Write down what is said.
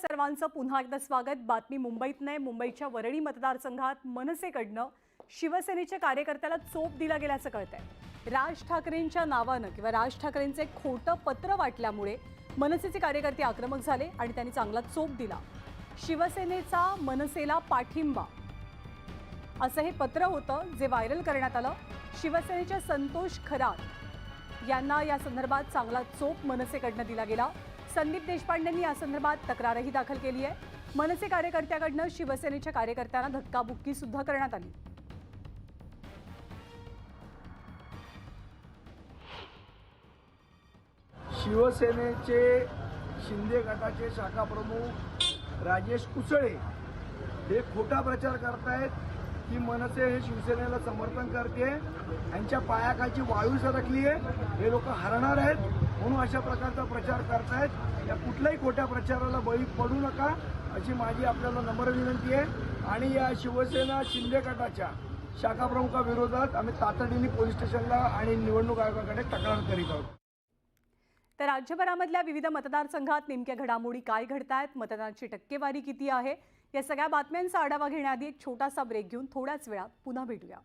सर्वांचं पुन्हा एकदा स्वागत. बातमी मुंबईत नाही मुंबईच्या वरळी मतदारसंघात मनसेकडनं शिवसेनेच्या कार्यकर्त्याला चोप दिला गेल्याचं कळतंय. राज ठाकरेंच्या नावानं किंवा राज ठाकरेंचे खोटं पत्र वाटल्यामुळे मनसेचे कार्यकर्ते आक्रमक झाले आणि त्यांनी चांगला चोप दिला. शिवसेनेचा मनसेला पाठिंबा. असं हे पत्र होतं जे व्हायरल करण्यात आलं. शिवसेनेच्या संतोष खरात यांना या संदर्भात चांगला चोप मनसेकडनं दिला गेला. संदीप देशपांडेंनी या संदर्भात तक्रारही दाखल केली आहे. मनसे कार्यकर्त्याकडनं शिवसेनेच्या कार्यकर्त्यांना धक्काबुक्की सुद्धा करण्यात आली. शिवसेनेचे शिंदे गटाचे शाखा प्रमुख राजेश कुसळे हे खोटा प्रचार करतायत की मनसे हे शिवसेनेला समर्थन करते. यांच्या पायाखाची वाळू सरकली आहे हे लोक हरणार आहेत. म्हणून अशा प्रकारचा प्रचार करतायत. या कुठल्याही खोट्या प्रचाराला बळी पडू नका अशी माझी आपल्याला नम्र विनंती आहे. आणि या शिवसेना शिंदे गटाच्या शाखाप्रमुखाविरोधात आम्ही तातडीने पोलीस स्टेशनला आणि निवडणूक आयोगाकडे तक्रार करीत आहोत. तर राज्यभरामधल्या विविध मतदारसंघात नेमक्या घडामोडी काय घडतायत मतदानाची टक्केवारी किती आहे या सगळ्या बातम्यांचा आढावा घेण्याआधी एक छोटासा ब्रेक घेऊन थोड्याच वेळात पुन्हा भेटूया.